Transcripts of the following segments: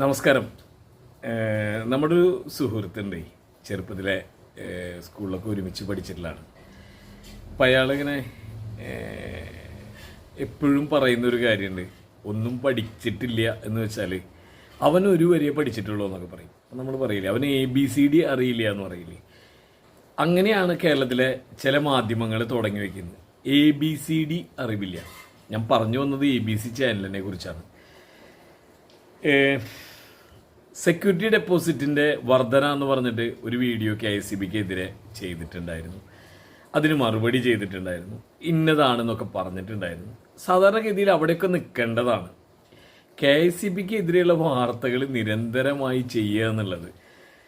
നമസ്കാരം. നമ്മുടെ ഒരു സുഹൃത്തുണ്ട് ചെറുപ്പത്തിലെ സ്കൂളിലൊക്കെ ഒരുമിച്ച് പഠിച്ചിട്ടുള്ളതാണ്. അപ്പം അയാളിങ്ങനെ എപ്പോഴും പറയുന്നൊരു കാര്യമുണ്ട്. ഒന്നും പഠിച്ചിട്ടില്ല എന്ന് വെച്ചാൽ അവൻ ഒരു വരിയെ പഠിച്ചിട്ടുള്ളൂ എന്നൊക്കെ പറയും. അപ്പം നമ്മൾ പറയില്ലേ അവന് എ ബി സി ഡി അറിയില്ല എന്ന് പറയില്ലേ. അങ്ങനെയാണ് കേരളത്തിലെ ചില മാധ്യമങ്ങൾ തുടങ്ങി വയ്ക്കുന്നത് എ ബി സി ഡി അറിവില്ല. ഞാൻ പറഞ്ഞു വന്നത് എ ബി സി ചാനലിനെ കുറിച്ചാണ്. സെക്യൂരിറ്റി ഡെപ്പോസിറ്റിന്റെ വർധന എന്ന് പറഞ്ഞിട്ട് ഒരു വീഡിയോ കെ ഐ സി ബിക്ക് എതിരെ ചെയ്തിട്ടുണ്ടായിരുന്നു. അതിന് മറുപടി ചെയ്തിട്ടുണ്ടായിരുന്നു. ഇന്നതാണെന്നൊക്കെ പറഞ്ഞിട്ടുണ്ടായിരുന്നു. സാധാരണഗതിയിൽ അവിടെയൊക്കെ നിൽക്കേണ്ടതാണ്. കെ ഐ സി ബിക്ക് എതിരെയുള്ള വാർത്തകൾ നിരന്തരമായി ചെയ്യുക എന്നുള്ളത്.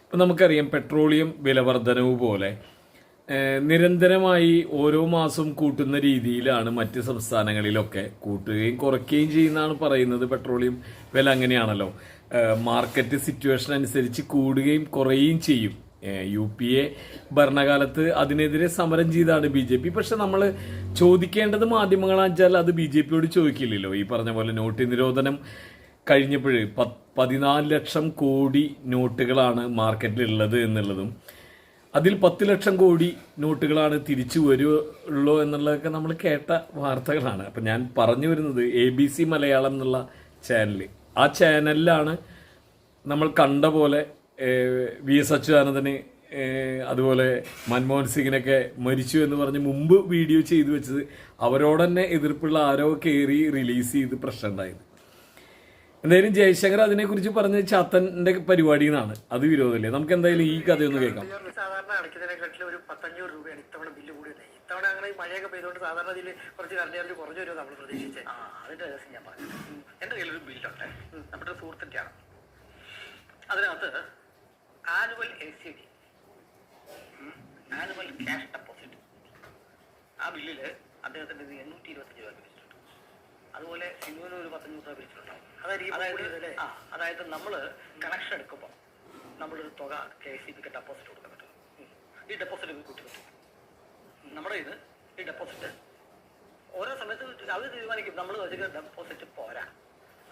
ഇപ്പം നമുക്കറിയാം പെട്രോളിയം വിലവർധനവ് പോലെ നിരന്തരമായി ഓരോ മാസവും കൂട്ടുന്ന രീതിയിലാണ് മറ്റ് സംസ്ഥാനങ്ങളിലൊക്കെ കൂട്ടുകയും കുറയ്ക്കുകയും ചെയ്യുന്നതാണ് പറയുന്നത്. പെട്രോളിയം വില അങ്ങനെയാണല്ലോ. മാർക്കറ്റ് സിറ്റുവേഷൻ അനുസരിച്ച് കൂടുകയും കുറയുകയും ചെയ്യും. യു പി എ ഭരണകാലത്ത് അതിനെതിരെ സമരം ചെയ്താണ് ബി ജെ പി. പക്ഷെ നമ്മൾ ചോദിക്കേണ്ടത് മാധ്യമങ്ങളാണെന്ന് വെച്ചാൽ അത് ബി ജെ പിയോട് ചോദിക്കില്ലല്ലോ. ഈ പറഞ്ഞ പോലെ നോട്ട് നിരോധനം കഴിഞ്ഞപ്പോൾ പതിനാല് ലക്ഷം കോടി നോട്ടുകളാണ് മാർക്കറ്റിലുള്ളത് എന്നുള്ളതും അതിൽ പത്ത് ലക്ഷം കോടി നോട്ടുകളാണ് തിരിച്ചു വരുള്ളൂ എന്നുള്ളതൊക്കെ നമ്മൾ കേട്ട വാർത്തകളാണ്. അപ്പം ഞാൻ പറഞ്ഞു വരുന്നത് എ ബി സി മലയാളം എന്നുള്ള ചാനൽ ആ ചാനലിലാണ് നമ്മൾ കണ്ട പോലെ വി എസ് അച്യുതാനന്ദന് അതുപോലെ മൻമോഹൻ സിംഗിനൊക്കെ മരിച്ചു എന്ന് പറഞ്ഞ് മുമ്പ് വീഡിയോ ചെയ്തു വെച്ചത് അവരോട് തന്നെ എതിർപ്പുള്ള ആരോ കയറി റിലീസ് ചെയ്ത് പ്രശ്നം ഉണ്ടായത്. എന്തായാലും ജയശങ്കർ അതിനെക്കുറിച്ച് പറഞ്ഞ ചാത്തന്റെ പരിപാടി എന്നാണ് അത് വിരോധമില്ലേ? നമുക്ക് എന്തായാലും ഈ കഥയൊന്ന് കേൾക്കാം. സാധാരണ ഒരു പത്തഞ്ഞൂറ് രൂപയാണ് ഇത്തവണ ബില്ല് കൂടിയത്. ഇത്തവണ അങ്ങനെ ഈ മഴയൊക്കെ പെയ്തുകൊണ്ട് സാധാരണ ഇതിൽ കുറച്ച് കറണ്ട് ചാർജ് കുറഞ്ഞു വരുമോ നമ്മൾ പ്രതീക്ഷിച്ചത് ആ അതിന്റെ രഹസ്യം ഞാൻ പറഞ്ഞു. എന്റെ കയ്യിലൊരു ബില്ലുണ്ട്. നമ്മുടെ അതിനകത്ത് annual A C D annual cash deposit. ആ ബില്ലിൽ അദ്ദേഹത്തിന്റെ എണ്ണൂറ്റി ഇരുപത്തഞ്ച് രൂപ അതുപോലെ സിനുവിന് ഒരു പത്തഞ്ഞൂറ് രൂപ പിരിച്ചിട്ടുണ്ടാവും അതായിരിക്കും അതായത്? ആ അതായത് നമ്മൾ കണക്ഷൻ എടുക്കുമ്പോൾ നമ്മളൊരു തുക കെ സി ബിക്ക് ഡെപ്പോസിറ്റ് കൊടുക്കാൻ പറ്റും. ഈ ഡെപ്പോസിറ്റ് കൂട്ടി പറ്റും. നമ്മുടെ ഇത് ഈ ഡെപ്പോസിറ്റ് ഓരോ സമയത്ത് അവർ തീരുമാനിക്കും. നമ്മൾ വെച്ചിട്ട് ഡെപ്പോസിറ്റ് പോരാ.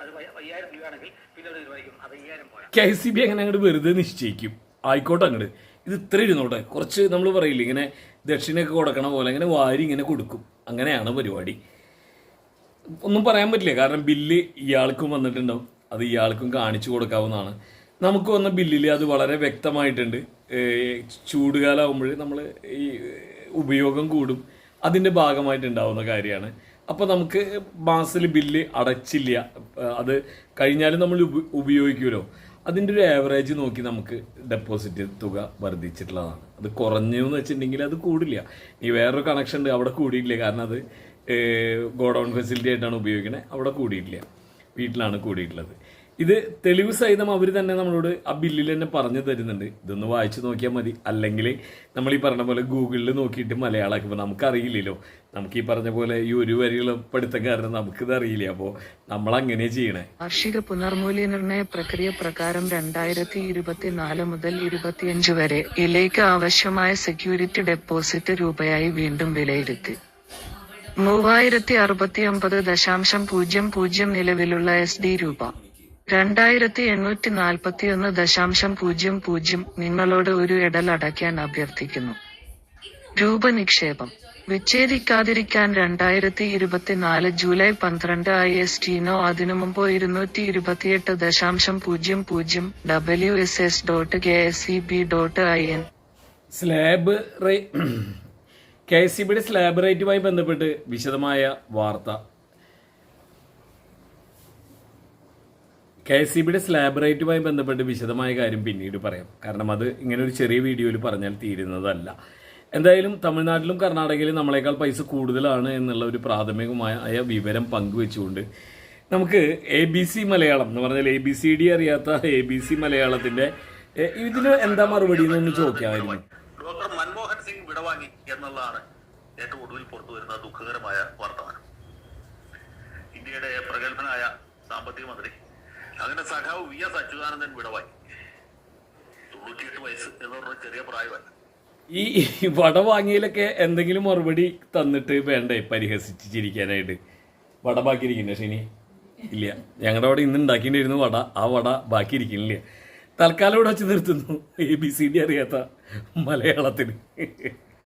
അത് അയ്യായിരം രൂപയാണെങ്കിൽ പിന്നെ അവർ തീരുമാനിക്കും. അത് അയ്യായിരം പോരാ. കെ സി ബി അങ്ങനെ അങ്ങോട്ട് വെറുതെ നിശ്ചയിക്കും. ആയിക്കോട്ടെ അങ്ങോട്ട് ഇത് ഇത്ര ഇരുന്നോട്ടെ. കുറച്ച് നമ്മൾ പറയില്ല ഇങ്ങനെ ദക്ഷിണയൊക്കെ കൊടുക്കണ പോലെ ഇങ്ങനെ വാരി ഇങ്ങനെ കൊടുക്കും. അങ്ങനെയാണ് പരിപാടി. ഒന്നും പറയാൻ പറ്റില്ല. കാരണം ബില്ല് ഇയാൾക്കും വന്നിട്ടുണ്ടാവും. അത് ഇയാൾക്കും കാണിച്ചു കൊടുക്കാവുന്നതാണ്. നമുക്ക് വന്ന ബില്ലിൽ അത് വളരെ വ്യക്തമായിട്ടുണ്ട്. ചൂടുകാലാവുമ്പോൾ നമ്മൾ ഈ ഉപയോഗം കൂടും. അതിന്റെ ഭാഗമായിട്ടുണ്ടാവുന്ന കാര്യമാണ്. അപ്പോൾ നമുക്ക് മാസത്തിൽ ബില്ല് അടച്ചില്ല. അത് കഴിഞ്ഞാലും നമ്മൾ ഉപ- ഉപയോഗിക്കുമല്ലോ അതിന്റെ ഒരു ആവറേജ് നോക്കി നമുക്ക് ഡെപ്പോസിറ്റ് തുക വർദ്ധിച്ചിട്ടുള്ളതാണ്. അത് കുറഞ്ഞു എന്ന് വെച്ചിട്ടുണ്ടെങ്കിൽ അത് കൂടില്ല. ഈ വേറൊരു കണക്ഷൻ ഉണ്ട്. അവിടെ കൂടിയില്ല കാരണം അത് ഗോഡൗൺ ഫെസിലിറ്റി ആയിട്ടാണ് ഉപയോഗിക്കുന്നത് അവിടെ കൂടിയിട്ടില്ല. വീട്ടിലാണ് കൂടിയിട്ടുള്ളത്. ഇത് തെളിവ് സഹിതം അവർ തന്നെ നമ്മളോട് ആ ബില്ലിൽ തന്നെ പറഞ്ഞു തരുന്നുണ്ട്. ഇതൊന്ന് വായിച്ചു നോക്കിയാൽ മതി. അല്ലെങ്കിൽ നമ്മൾ ഈ പറഞ്ഞ പോലെ ഗൂഗിളിൽ നോക്കിയിട്ട് മലയാളമാക്കുമ്പോൾ നമുക്കറിയില്ലല്ലോ. നമുക്ക് ഈ പറഞ്ഞ പോലെ ഈ ഒരു വരികൾ പഠിത്തം കാരണം നമുക്കിത് അറിയില്ല. അപ്പോൾ നമ്മൾ അങ്ങനെ ചെയ്യണേ. വാർഷിക പുനർമൂല്യനിർണയ പ്രക്രിയ പ്രകാരം രണ്ടായിരത്തി ഇരുപത്തിനാല് മുതൽ ഇരുപത്തിയഞ്ച് വരെ ഇലേക്ക് ആവശ്യമായ സെക്യൂരിറ്റി ഡെപ്പോസിറ്റ് രൂപയായി വീണ്ടും വിലയിരുത്തി. മൂവായിരത്തി അറുപത്തി ഒമ്പത് ദശാംശം പൂജ്യം പൂജ്യം നിലവിലുള്ള എസ് ഡി രൂപ. രണ്ടായിരത്തി എണ്ണൂറ്റി നാൽപ്പത്തിയൊന്ന് ദശാംശം പൂജ്യം പൂജ്യം നിങ്ങളോട് ഒരു ഇടൽ അടയ്ക്കാൻ അഭ്യർത്ഥിക്കുന്നു. രൂപ നിക്ഷേപം വിച്ഛേദിക്കാതിരിക്കാൻ രണ്ടായിരത്തി ഇരുപത്തിനാല് ജൂലൈ പന്ത്രണ്ട് ഐ എസ് ടീനോ അതിനു മുമ്പോ ഇരുന്നൂറ്റി ഇരുപത്തിയെട്ട് ദശാംശം പൂജ്യം പൂജ്യം W S S dot K S E B dot I N. Slab K S C ബിയുടെ സ്ലാബ് റേറ്റുമായി ബന്ധപ്പെട്ട് വിശദമായ വാർത്ത. കെ എസ് സി ബിയുടെ സ്ലാബ് റേറ്റുമായി ബന്ധപ്പെട്ട് വിശദമായ കാര്യം പിന്നീട് പറയാം. കാരണം അത് ഇങ്ങനെ ഒരു ചെറിയ വീഡിയോയിൽ പറഞ്ഞാൽ തീരുന്നതല്ല. എന്തായാലും തമിഴ്നാട്ടിലും കർണാടകയിലും നമ്മളെക്കാൾ പൈസ കൂടുതലാണ് എന്നുള്ള ഒരു പ്രാഥമികമായ വിവരം പങ്കുവെച്ചുകൊണ്ട് നമുക്ക് എ ബി സി മലയാളം എന്ന് പറഞ്ഞാൽ എ ബി സി ഡി അറിയാത്ത എ ബി സി മലയാളത്തിന്റെ എ, ഇതിന് എന്താ മറുപടി എന്നൊന്ന് ചോദിക്കാമായിരുന്നു. എന്നുള്ളതാണ് ഏറ്റവും ഒടുവിൽ പുറത്തു വരുന്ന ദുഃഖകരമായ വർത്തമാനം ഇന്ത്യയുടെ പ്രഗത്ഭനായ സാമ്പത്തിക മന്ത്രി അങ്ങനെ സഖാവ് വി എസ് അച്യുതാനന്ദൻ വിടവായി. തൊണ്ണൂറ്റിയെട്ട് വയസ്സ് എന്ന് പറഞ്ഞ ചെറിയ പ്രായമല്ല. ഈ വട വാങ്ങിയിലൊക്കെ എന്തെങ്കിലും മറുപടി തന്നിട്ട് വേണ്ടേ പരിഹസിച്ച് ചിരിക്കാനായിട്ട് വട ബാക്കിയിരിക്കണ്ടേ ശനി ഇല്ല. ഞങ്ങളുടെ അവിടെ ഇന്ന് ഉണ്ടാക്കിയിട്ടുണ്ടായിരുന്നു വട. ആ വട ബാക്കി ഇരിക്കുന്നില്ല തൽക്കാലം ഇവിടെ വെച്ച് നിർത്തുന്നു. എ ബി സി ഡി അറിയാത്ത മലയാളത്തിന്.